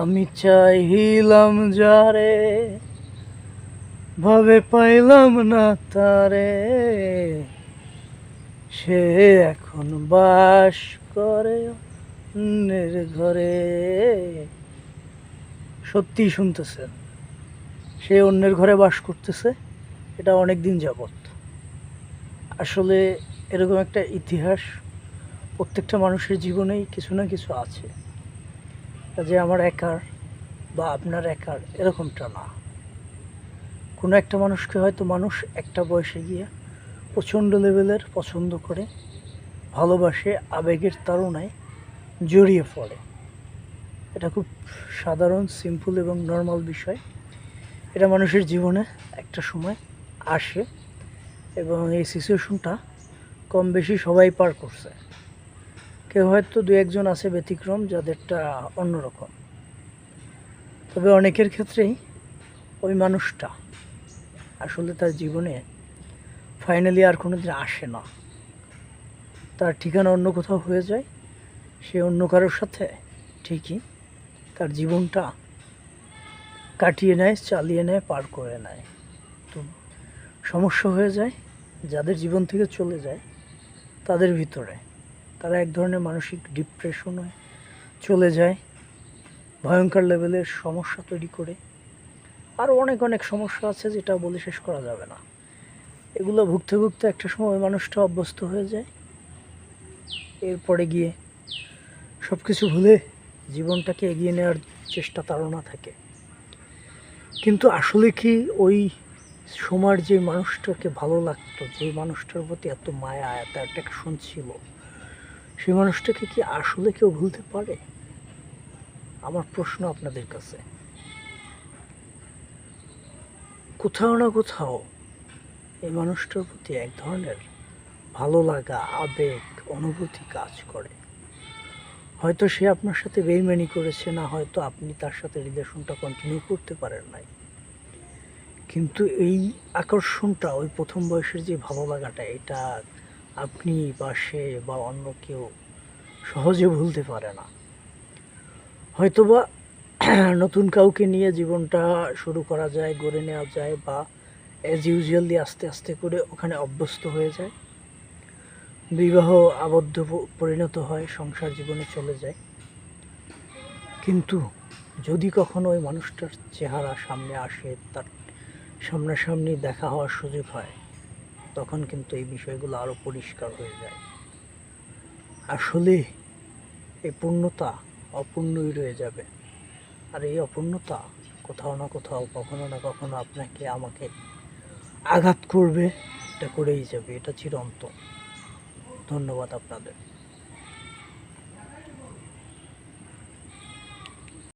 আমি চাইলাম যারে, ভাবে পাইলাম না তারে। সে এখন বাস করে অন্যের ঘরে। সত্যি শুনতেছেন, সে অন্যের ঘরে বাস করতেছে, এটা অনেক দিন যাবৎ। আসলে এরকম একটা ইতিহাস প্রত্যেকটা মানুষের জীবনেই কিছু না কিছু আছে। যে আমার একার বা আপনার একার এরকমটা না। কোনো একটা মানুষকে হয়তো মানুষ একটা বয়সে গিয়ে প্রচণ্ড লেভেলের পছন্দ করে, ভালোবাসে, আবেগের তাড়নায় জড়িয়ে পড়ে। এটা খুব সাধারণ সিম্পল এবং নর্মাল বিষয়। এটা মানুষের জীবনে একটা সময় আসে এবং এই সিচুয়েশনটা কম বেশি সবাই পার করছে। কেউ হয়তো দু একজন আছে ব্যতিক্রম, যাদেরটা অন্যরকম। তবে অনেকের ক্ষেত্রেই ওই মানুষটা আসলে তার জীবনে ফাইনালি আর কোনো দিন আসে না। তার ঠিকানা অন্য কোথাও হয়ে যায়, সে অন্য কারোর সাথে ঠিকই তার জীবনটা কাটিয়ে নেয়, চালিয়ে নেয়, পার করে নেয়। তো সমস্যা হয়ে যায়, যাদের জীবন থেকে চলে যায়, তাদের ভিতরে। তারা এক ধরনের মানসিক ডিপ্রেশন চলে যায়, ভয়ঙ্কর লেভেলের সমস্যা তৈরি করে। আরও অনেক অনেক সমস্যা আছে যেটা বলে শেষ করা যাবে না। এগুলো ভুগতে ভুগতে একটা সময় মানুষটা অভ্যস্ত হয়ে যায়। এরপরে গিয়ে সব কিছু ভুলে জীবনটাকে এগিয়ে নেওয়ার চেষ্টা তারও না থাকে। কিন্তু আসলে কি ওই সময়ের যে মানুষটাকে ভালো লাগতো, যে মানুষটার প্রতি এত মায়া, এত অ্যাট্রাকশন ছিল সেই মানুষটাকে কি আসলে কেউ ভুলতে পারে? আমার প্রশ্ন আপনাদের কাছে। কোথাও না কোথাও এই মানুষটার প্রতি এক ধরনের ভালো লাগা, আবেগ, অনুভূতি কাজ করে। হয়তো সে আপনার সাথে বেইমানি করেছে, না হয়তো আপনি তার সাথে রিলেশনটা কন্টিনিউ করতে পারেন নাই। কিন্তু এই আকর্ষণটা, ওই প্রথম বয়সের যে ভালো লাগাটা, এটা আপনি বা সে বা অন্য কেউ সহজে ভুলতে পারে না। হয়তোবা নতুন কাউকে নিয়ে জীবনটা শুরু করা যায়, গড়ে নেওয়া যায় বা অ্যাজ ইউজুয়ালি আস্তে আস্তে করে ওখানে অভ্যস্ত হয়ে যায়। বিবাহ আবদ্ধ পরিণত হয়, সংসার জীবনে চলে যায়। কিন্তু যদি কখনো ওই মানুষটার চেহারা সামনে আসে, তার সামনাসামনি দেখা হওয়ার সুযোগ হয় তখন কিন্তু এই বিষয়গুলো আরও পরিষ্কার হয়ে যায়। আসলে এই পূর্ণতা অপূর্ণই রয়ে যাবে। আর এই অপূর্ণতা কোথাও না কোথাও, কখনো না কখনো আপনাকে, আমাকে আঘাত করবে, এটা করেই যাবে, এটা চিরন্ত ধন্যবাদ আপনাদের।